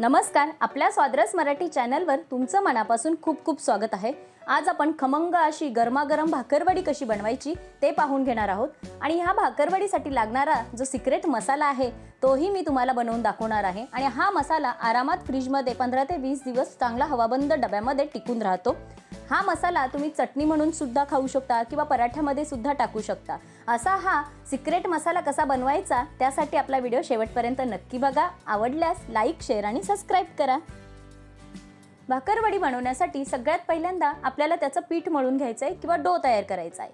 नमस्कार आपल्या स्वाद्रस मराठी चॅनलवर तुमचं मनापासून खूप खूप स्वागत आहे. आज आपण खमंग अशी गरमागरम भाकरवडी कशी बनवायची ते पाहून घेणार आहोत. आणि ह्या भाकरवडीसाठी लागणारा जो सिक्रेट मसाला आहे तोही मी तुम्हाला बनवून दाखवणार आहे. आणि हा मसाला आरामात फ्रीजमध्ये पंधरा ते वीस दिवस चांगला हवाबंद डब्यामध्ये टिकून राहतो. हा मसाला तुम्ही चटणी म्हणून सुद्धा खाऊ शकता किंवा पराठ्यामध्ये सुद्धा टाकू शकता. असा हा सिक्रेट मसाला कसा बनवायचा त्यासाठी आपला व्हिडिओ शेवटपर्यंत नक्की बघा. आवडल्यास लाईक शेअर आणि सबस्क्राईब करा. भाकरवडी बनवण्यासाठी सगळ्यात पहिल्यांदा आपल्याला त्याचं पीठ मळून घ्यायचं आहे किंवा डो तयार करायचा आहे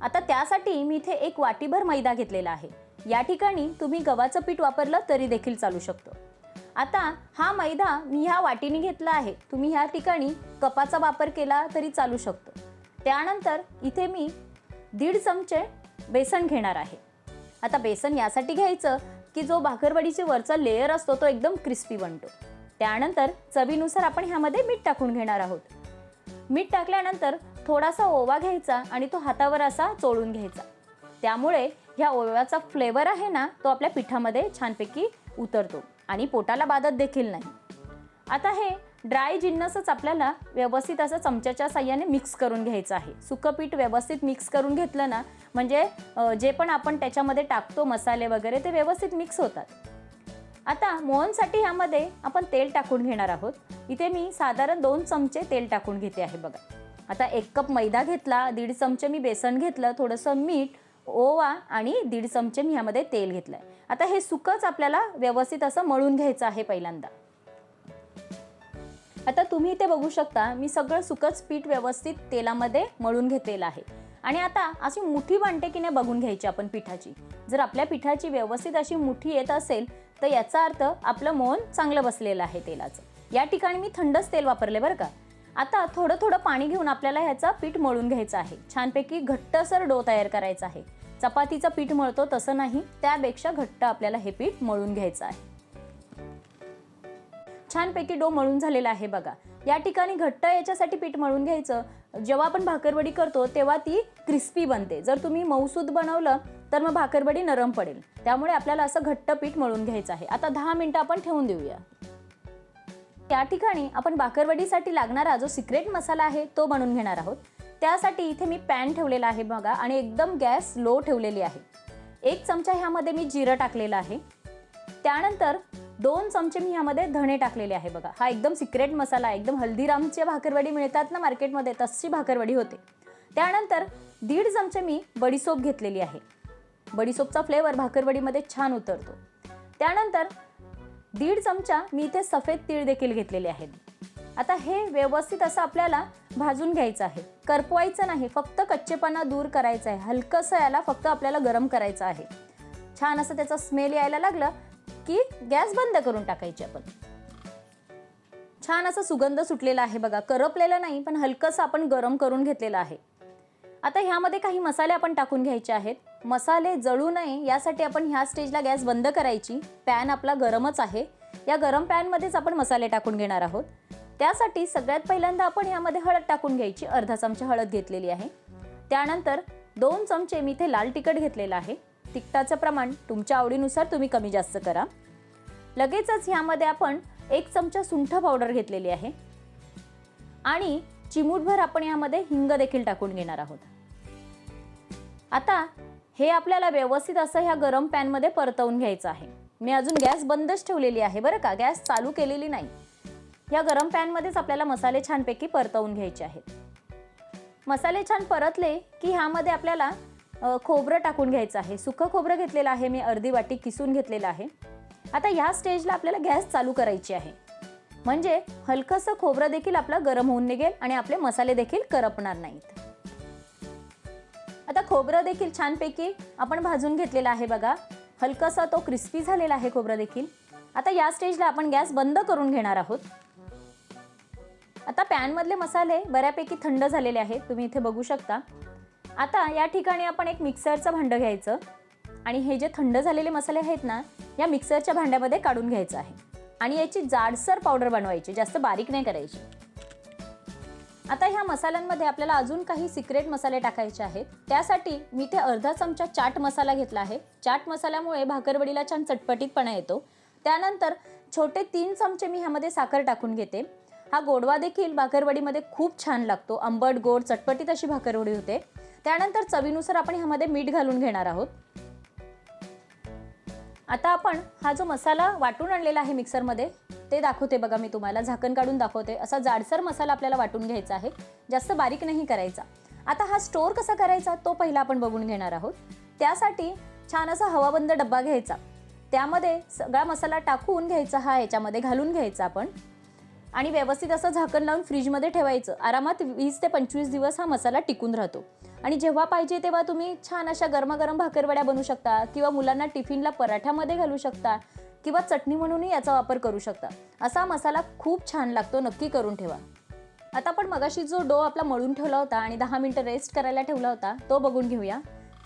आता त्यासाठी मी इथे एक वाटीभर मैदा घेतलेला आहे. या ठिकाणी तुम्ही गव्हाचं पीठ वापरलं तरी देखील चालू शकतो. आता हा मैदा मी ह्या वाटीने घेतला आहे. तुम्ही ह्या ठिकाणी कपाचा वापर केला तरी चालू शकतो. त्यानंतर इथे मी दीड चमचे बेसन घेणार आहे. आता बेसन यासाठी घ्यायचं की जो भाकरवडीचे वरचा लेयर असतो तो एकदम क्रिस्पी बनतो. त्यानंतर चवीनुसार आपण ह्यामध्ये मीठ टाकून घेणार आहोत. मीठ टाकल्यानंतर थोडासा ओवा घ्यायचा आणि तो हातावर असा चोळून घ्यायचा. त्यामुळे ह्या ओव्याचा फ्लेवर आहे ना तो आपल्या पिठामध्ये छानपैकी उतरतो आणि पोटाला बाधत देखील नाही. आता हे ड्राय जिन्नसच आपल्याला व्यवस्थित असं चमच्याच्या साह्याने मिक्स करून घ्यायचं आहे. सुकं पीठ व्यवस्थित मिक्स करून घेतलं ना म्हणजे जे पण आपण त्याच्यामध्ये टाकतो मसाले वगैरे ते व्यवस्थित मिक्स होतात. आता मोहनसाठी ह्यामध्ये आपण तेल टाकून घेणार आहोत. इथे मी साधारण दोन चमचे तेल टाकून घेते आहे बघा. आता एक कप मैदा घेतला दीड चमचे मी बेसन घेतलं थोडंसं मीठ ओवा आणि दीड चमचे मी ह्यामध्ये तेल घेतलं आहे आता हे सुकंच आपल्याला व्यवस्थित असं मळून घ्यायचं आहे पहिल्यांदा. आता तुम्ही इथे बघू शकता मी सगळं सुकंच पीठ व्यवस्थित तेलामध्ये मळून घेतलेलं आहे. आणि आता अशी मुठी बांटे की नाही बघून घ्यायची आपण पिठाची. जर आपल्या पिठाची व्यवस्थित अशी मुठी येत असेल तर याचा अर्थ आपलं मोहन चांगलं बसलेलं आहे तेलाचं. या ठिकाणी मी थंडच तेल वापरले बरं का. आता थोडं थोडं पाणी घेऊन आपल्याला ह्याचा पीठ मळून घ्यायचं आहे. छानपैकी घट्टसर डो तयार करायचा आहे. चपातीचं पीठ मळतो तसं नाही त्यापेक्षा घट्ट आपल्याला हे पीठ मळून घ्यायचं आहे. छानपैकी डो मळून झालेला आहे बघा. या ठिकाणी घट्ट याच्यासाठी पीठ मळून घ्यायचं. जेव्हा आपण भाकरवडी करतो तेव्हा ती क्रिस्पी बनते. जर तुम्ही मऊसूद बनवलं तर मग भाकरवडी नरम पडेल. त्यामुळे आपल्याला असं घट्ट पीठ मळून घ्यायचं आहे. आता दहा मिनटं आपण ठेवून देऊया. या ठिकाणी आपण भाकरवडीसाठी लागणारा जो सिक्रेट मसाला आहे तो बनवून घेणार आहोत. त्यासाठी इथे मी पॅन ठेवलेला आहे बघा आणि एकदम गॅस लो ठेवलेली आहे. एक चमचा ह्यामध्ये मी जिरं टाकलेलं आहे. त्यानंतर दोन चमचे मी ह्यामध्ये धणे टाकलेले आहे बघा. हा एकदम सिक्रेट मसाला एकदम हल्दीरामच्या भाकरवडी मिळतात ना मार्केटमध्ये तशी भाकरवडी होते. त्यानंतर दीड चमचे मी बडीसोप घेतलेली आहे. बडीसोपचा फ्लेवर भाकरवडीमध्ये छान उतरतो. त्यानंतर दीड चमचा मी इथे सफेद तीळ देखील घेतलेले आहेत. आता हे व्यवस्थित असं आपल्याला भाजून घ्यायचं आहे. करपवायचं नाही फक्त कच्चेपणा दूर करायचं आहे. हलकंसं याला फक्त आपल्याला गरम करायचं आहे. छान असं त्याचा स्मेल यायला लागलं की गॅस बंद करून टाकायची आपण. छान असा सुगंध सुटलेला आहे बघा. करपलेलं नाही पण हलकंसं आपण गरम करून घेतलेलं आहे. आता ह्यामध्ये काही मसाले आपण टाकून घ्यायचे आहेत. मसाले जळू नये यासाठी आपण ह्या स्टेजला गॅस बंद करायची. पॅन आपला गरमच आहे. या गरम पॅनमध्येच आपण मसाले टाकून घेणार आहोत. त्यासाठी सगळ्यात पहिल्यांदा आपण ह्यामध्ये हळद टाकून घ्यायची. अर्धा चमचा हळद घेतलेली आहे. त्यानंतर दोन चमचे मी इथे लाल तिखट घेतलेलं आहे. तिखटाचं प्रमाण तुमच्या आवडीनुसार तुम्ही कमी जास्त करा. लगेचच ह्यामध्ये आपण एक चमचा सुंठ पावडर घेतलेली आहे. आणि चिमूटभर आपण यामध्ये हिंग देखील टाकून घेणार आहोत. आता हे आपल्याला व्यवस्थित असं ह्या गरम पॅनमध्ये परतवून घ्यायचं आहे. मी अजून गॅस बंदच ठेवलेली आहे बरं का? गॅस चालू केलेली नाही. या गरम पॅनमध्येच आपल्याला मसाले छानपैकी परतवून घ्यायचे आहेत. मसाले छान परतले की ह्यामध्ये आपल्याला खोबरं टाकून घ्यायचं आहे. सुकं खोबरं घेतलेलं आहे. मी अर्धी वाटी किसून घेतलेलं आहे. आता ह्या स्टेजला आपल्याला गॅस चालू करायची आहे. म्हणजे हलकंसं खोबरं देखील आपलं गरम होऊन निघेल आणि आपले मसाले देखील करपणार नाहीत. आता खोबरं देखील छानपैकी आपण भाजून घेतलेलं आहे बघा. हलकंसा तो क्रिस्पी झालेला आहे खोबरं देखील. आता या स्टेजला आपण गॅस बंद करून घेणार आहोत. आता पॅनमधले मसाले बऱ्यापैकी थंड झालेले आहेत. तुम्ही इथे बघू शकता. आता या ठिकाणी आपण एक मिक्सरचं भांडं घ्यायचं. आणि हे जे थंड झालेले मसाले आहेत ना या मिक्सरच्या भांड्यामध्ये काढून घ्यायचं आहे. आणि याची जाडसर पावडर बनवायची जास्त बारीक नाही करायची. आता ह्या मसाल्यांमध्ये आपल्याला अजून काही सिक्रेट मसाले टाकायचे आहेत. त्यासाठी मी ते अर्धा चमचा चाट मसाला घेतला आहे. चाट मसाल्यामुळे भाकरवडीला छान चटपटीतपणा येतो. त्यानंतर छोटे तीन चमचे मी ह्यामध्ये साखर टाकून घेते. हा गोडवा देखील भाकरवडीमध्ये खूप छान लागतो. आंबट गोड चटपटीत अशी भाकरवडी होते. त्यानंतर चवीनुसार आपण ह्यामध्ये मीठ घालून घेणार आहोत. आता आपण हा जो मसाला वाटून आणलेला आहे मिक्सरमध्ये ते दाखवते बघा मी तुम्हाला. झाकण काढून दाखवते. असा जाडसर मसाला आपल्याला वाटून घ्यायचा आहे. जास्त बारीक नाही करायचा. आता हा स्टोअर कसा करायचा तो पहिला आपण बघून घेणार आहोत. त्यासाठी छान असा हवाबंद डब्बा घ्यायचा. त्यामध्ये सगळा मसाला टाकून घ्यायचा हा याच्यामध्ये घालून घ्यायचा आपण. आणि व्यवस्थित असं झाकण लावून फ्रीजमध्ये ठेवायचं. आरामात वीस ते पंचवीस दिवस हा मसाला टिकून राहतो. आणि जेव्हा पाहिजे तेव्हा तुम्ही छान अशा गरमागरम भाकरवड्या बनवू शकता किंवा मुलांना टिफिनला पराठ्यामध्ये घालू शकता किंवा चटणी म्हणूनही याचा वापर करू शकता. असा मसाला खूप छान लागतो नक्की करून ठेवा. आता आपण मगाशी जो डो आपला मळून ठेवला होता आणि दहा मिनटं रेस्ट करायला ठेवला होता तो बघून घेऊया.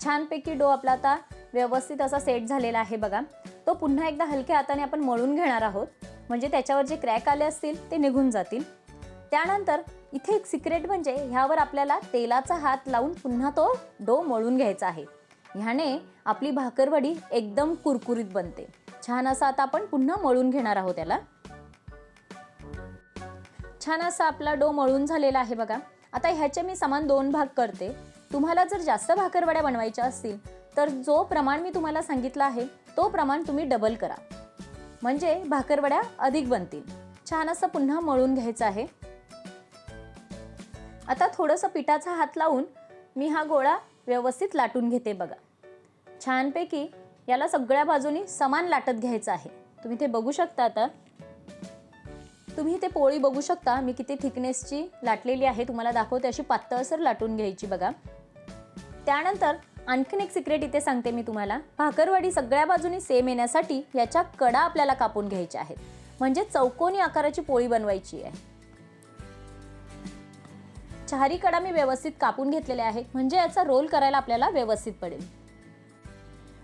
छानपैकी डो आपला आता व्यवस्थित असा सेट झालेला आहे बघा. तो पुन्हा एकदा हलक्या हाताने आपण मळून घेणार आहोत. म्हणजे त्याच्यावर जे क्रॅक आले असतील ते निघून जातील. त्यानंतर इथे एक सिक्रेट म्हणजे ह्यावर आपल्याला तेलाचा हात लावून पुन्हा तो डो मळून घ्यायचा आहे. ह्याने आपली भाकरवडी एकदम कुरकुरीत बनते. छान असा आता आपण पुन्हा मळून घेणार आहोत त्याला छान असा आपला डो मळून झालेला आहे बघा. आता ह्याचे मी समान दोन भाग करते. तुम्हाला जर जास्त भाकरवड्या बनवायच्या असतील तर जो प्रमाण मी तुम्हाला सांगितलं आहे तो प्रमाण तुम्ही डबल करा. म्हणजे भाकरवड्या अधिक बनतील. छान असं पुन्हा मळून घ्यायचं आहे. आता थोडंसं पिठाचा हात लावून मी हा गोळा व्यवस्थित लाटून घेते बघा. छानपैकी याला सगळ्या बाजूनी समान लाटत घ्यायचं आहे. तुम्ही ते बघू शकता आता. तुम्ही ते पोळी बघू शकता. मी किती थिकनेसची लाटलेली आहे. तुम्हाला दाखवते अशी पातळसर लाटून घ्यायची बघा. त्यानंतर आणखीन एक सिक्रेट इथे सांगते मी तुम्हाला. भाकरवाडी सगळ्या बाजूनी सेम येण्यासाठी याच्या कडा आपल्याला कापून घ्यायच्या आहेत. म्हणजे चौकोनी आकाराची पोळी बनवायची आहे. चारी कडा मी व्यवस्थित कापून घेतलेल्या आहेत. म्हणजे याचा रोल करायला आपल्याला व्यवस्थित पडेल.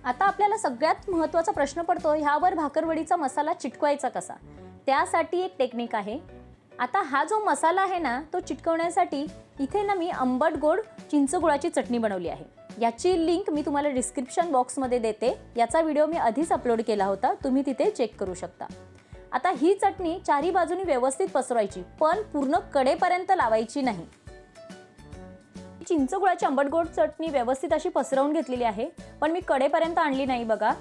आता आपल्याला सगळ्यात महत्त्वाचा प्रश्न पडतो ह्यावर भाकरवडीचा मसाला चिटकवायचा कसा? त्यासाठी एक टेक्निक आहे. आता हा जो मसाला आहे ना तो चिटकवण्यासाठी इथे ना मी आंबट गोड चिंचगुळाची चटणी बनवली आहे. याची लिंक मी तुम्हाला डिस्क्रिप्शन बॉक्समध्ये देते. याचा व्हिडिओ मी आधीच अपलोड केला होता तुम्ही तिथे चेक करू शकता. आता ही चटणी चारी बाजूनी व्यवस्थित पसरवायची पण पूर्ण कडेपर्यंत लावायची नाही. चिंचगुळाची आंबट गोड चटणी व्यवस्थित अशी पसरवून घेतलेली आहे पण मी कडेपर्यंत आणली नाही बघा.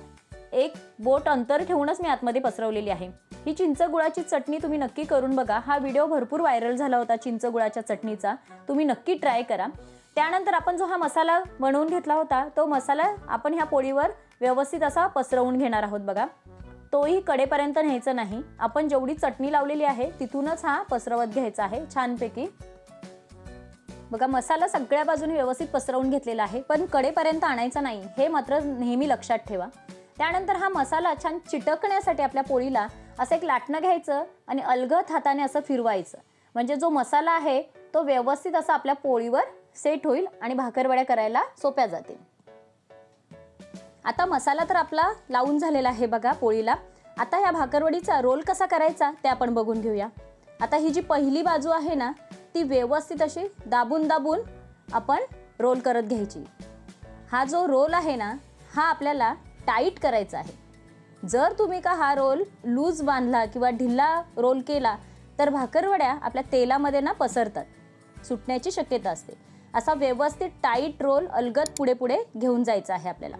एक बोट अंतर ठेवूनच मी आतमध्ये पसरवलेली आहे. ही चिंचगुळाची चटणी तुम्ही नक्की करून बघा. हा व्हिडिओ भरपूर व्हायरल झाला होता चिंचगुळाच्या चटणीचा. तुम्ही नक्की ट्राय करा. त्यानंतर आपण जो हा मसाला बनवून घेतला होता तो मसाला आपण ह्या पोळीवर व्यवस्थित असा पसरवून घेणार आहोत बघा. तोही कडेपर्यंत न्यायचा नाही. आपण जेवढी चटणी लावलेली आहे तिथूनच हा पसरवत घ्यायचा आहे छानपैकी. बघा मसाला सगळ्या बाजूने व्यवस्थित पसरवून घेतलेला आहे पण कडेपर्यंत आणायचा नाही हे मात्र नेहमी लक्षात ठेवा. त्यानंतर हा मसाला छान चिटकण्यासाठी आपल्या पोळीला असं एक लाटणं घ्यायचं आणि अलगत हाताने असं फिरवायचं. म्हणजे जो मसाला आहे तो व्यवस्थित असा आपल्या पोळीवर सेट होईल आणि भाकरवड्या करायला सोप्या जातील. आता मसाला तर आपला लावून झालेला आहे बघा पोळीला. आता ह्या भाकरवडीचा रोल कसा करायचा ते आपण बघून घेऊया. आता ही जी पहिली बाजू आहे ना ती व्यवस्थित अशी दाबून दाबून आपण रोल करत घ्यायची. हा जो रोल आहे ना हा आपल्याला टाईट करायचा आहे. जर तुम्ही का हा रोल लूज बांधला किंवा ढिल्ला रोल केला तर भाकरवड्या आपल्या तेलामध्ये ना पसरतात. सुटण्याची शक्यता असते. असा व्यवस्थित टाईट रोल अलगद पुढे पुढे घेऊन जायचा आहे आपल्याला.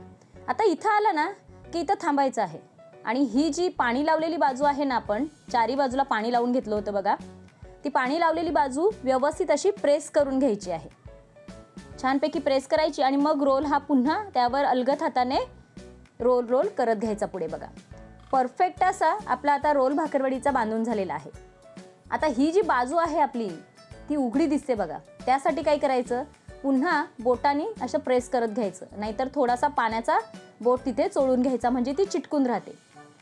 आता इथं आलं ना की इथं थांबायचं आहे. आणि ही जी पाणी लावलेली बाजू आहे ना आपण चारी बाजूला पाणी लावून घेतलं होतं बघा. ती पाणी लावलेली बाजू व्यवस्थित अशी प्रेस करून घ्यायची आहे. छानपैकी प्रेस करायची आणि मग रोल हा पुन्हा त्यावर अलगत हाताने रोल रोल करत घ्यायचा पुढे बघा. परफेक्ट असा आपला आता रोल भाकरवडीचा बांधून झालेला आहे. आता ही जी बाजू आहे आपली ती उघडी दिसते बघा. त्यासाठी काय करायचं? पुन्हा बोटाने असं प्रेस करत घ्यायचं. नाहीतर थोडासा पाण्याचा बोट तिथे चोळून घ्यायचा म्हणजे ती चिटकून राहते.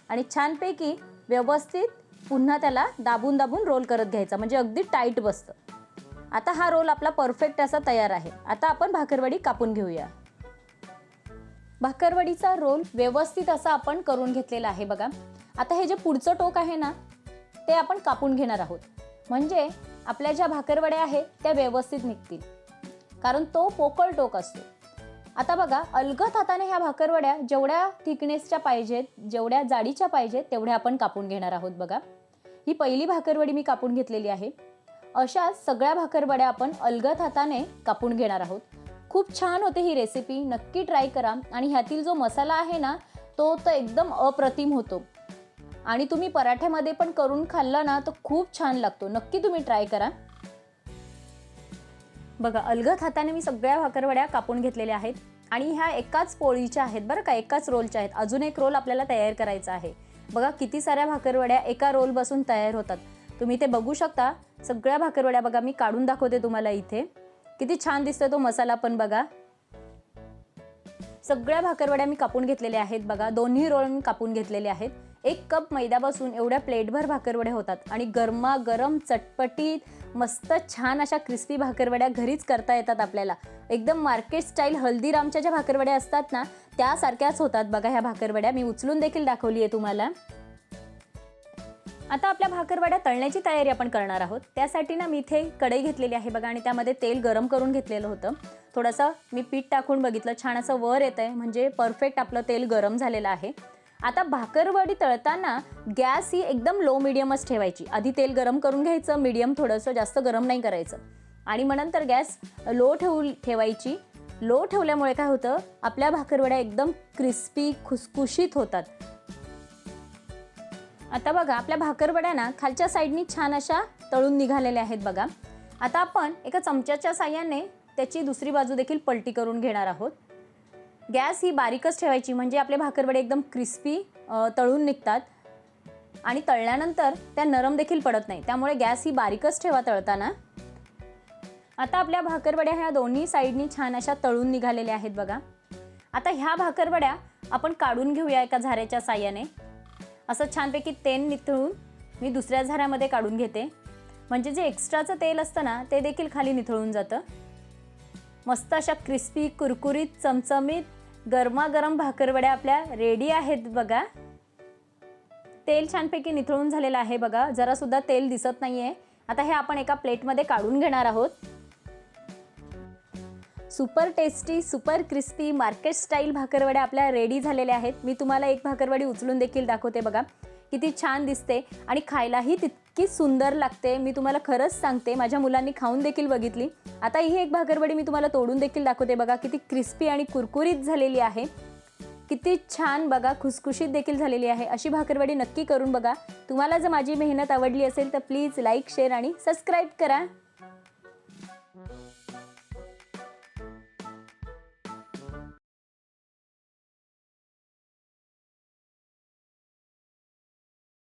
आणि छानपैकी व्यवस्थित पुन्हा त्याला दाबून दाबून रोल करत घ्यायचा. म्हणजे अगदी टाईट बसतं. आता हा रोल आपला परफेक्ट असा तयार आहे. आता आपण भाकरवडी कापून घेऊया. भाकरवडीचा रोल व्यवस्थित असा आपण करून घेतलेला आहे बघा. आता हे जे पुढचं टोक आहे ना ते आपण कापून घेणार आहोत. म्हणजे आपल्या ज्या भाकरवड्या आहेत त्या व्यवस्थित निघतील. कारण तो पोकळ टोक असतो. आता बघा अलगत हाताने ह्या भाकरवड्या जेवढ्या थिकनेसच्या पाहिजेत जेवढ्या जाडीच्या पाहिजेत तेवढ्या आपण कापून घेणार आहोत बघा. ही पहिली भाकरवडी मी कापून घेतलेली आहे. अशा सगळ्या भाकरवड्या आपण अलगत हाताने कापून घेणार आहोत. खूप छान होते ही रेसिपी नक्की ट्राय करा. आणि ह्यातील जो मसाला आहे ना तो तर एकदम अप्रतिम होतो. आणि तुम्ही पराठ्यामध्ये पण करून खाल्ला ना तर खूप छान लागतो. नक्की तुम्ही ट्राय करा. बघा अलगद हाताने मी सगळ्या भाकरवड्या कापून घेतलेल्या आहेत आणि ह्या एकाच पोळीच्या आहेत बरं का एकाच रोलच्या आहेत. अजून एक रोल आपल्याला तयार करायचा आहे. बघा किती साऱ्या भाकरवड्या एका रोल बसून तयार होतात. तुम्ही ते बघू शकता. सगळ्या भाकरवड्या बघा मी काढून दाखवते तुम्हाला इथे. किती छान दिसतोय तो मसाला पण बघा. सगळ्या भाकरवड्या मी कापून घेतलेल्या आहेत बघा. दोन्ही रोल मी कापून घेतलेले आहेत. एक कप मैद्यापासून एवढ्या प्लेटभर भाकरवड्या होतात. आणि गरमागरम चटपटीत मस्त छान अशा क्रिस्पी भाकरवड्या घरीच करता येतात आपल्याला. एकदम मार्केट स्टाईल हल्दीरामच्या ज्या भाकरवड्या असतात ना त्यासारख्याच होतात बघा ह्या भाकरवड्या. मी उचलून देखील दाखवली आहे तुम्हाला. आता आपल्या भाकरवड्या तळण्याची तयारी आपण करणार आहोत. त्यासाठी ना मी इथे कढई घेतलेली आहे बघा आणि त्यामध्ये तेल गरम करून घेतलेलं होतं. थोडंसं मी पीठ टाकून बघितलं. छान असं वर येतं आहे म्हणजे परफेक्ट आपलं तेल गरम झालेलं आहे. आता भाकरवडी तळताना गॅस ही एकदम लो मिडियमच ठेवायची. आधी तेल गरम करून घ्यायचं मिडियम थोडंसं जास्त गरम नाही करायचं. आणि मग नंतर गॅस लो ठेवू ठेवायची. लो ठेवल्यामुळे काय होतं? आपल्या भाकरवड्या एकदम क्रिस्पी खुसखुशीत होतात. आता बघा आपल्या भाकरवड्या ना खालच्या साईडनी छान अशा तळून निघालेल्या आहेत बघा. आता आपण एका चमच्याच्या साह्याने त्याची दुसरी बाजू देखील पलटी करून घेणार आहोत. गॅस ही बारीकच ठेवायची म्हणजे आपले भाकरवडे एकदम क्रिस्पी तळून निघतात. आणि तळल्यानंतर त्या नरम देखील पडत नाही. त्यामुळे गॅस ही बारीकच ठेवा तळताना. आता आपल्या भाकरवड्या ह्या दोन्ही साईडनी छान अशा तळून निघालेल्या आहेत बघा. आता ह्या भाकरवड्या आपण काढून घेऊया एका झाऱ्याच्या साह्याने. असं छानपैकी तेल निथळून मी दुसऱ्या झाऱ्यामध्ये काढून घेते. म्हणजे जे एक्स्ट्राचं तेल असतं ना ते देखील खाली निथळून जातं. मस्त अशा क्रिस्पी कुरकुरीत चमचमीत गरमागरम भाकरवड्या आपल्या रेडी आहेत बघा. तेल छानपैकी निथळून झालेलं आहे बघा. जरासुद्धा तेल दिसत नाही आहे आता हे आपण एका प्लेटमध्ये काढून घेणार आहोत. Super tasty super crispy market style भाकरवड्या आपल्या रेडी झालेल्या आहेत. मी तुम्हाला एक भाकरवडी उचलून देखील दाखवते बघा. किती छान दिसते आणि खायलाही तितकी सुंदर लागते. मी तुम्हाला खरंच सांगते माझ्या मुलांनी खाऊन देखील बघितली. आता ही एक भाकरवडी मी तुम्हाला तोडून देखील दाखवते बघा किती क्रिस्पी आणि कुरकुरीत झालेली आहे. किती छान बघा खुसखुशीत देखील झालेली आहे. अशी भाकरवडी नक्की करून बघा. तुम्हाला जर माझी मेहनत आवडली असेल तर प्लीज लाईक शेअर आणि सबस्क्राईब करा.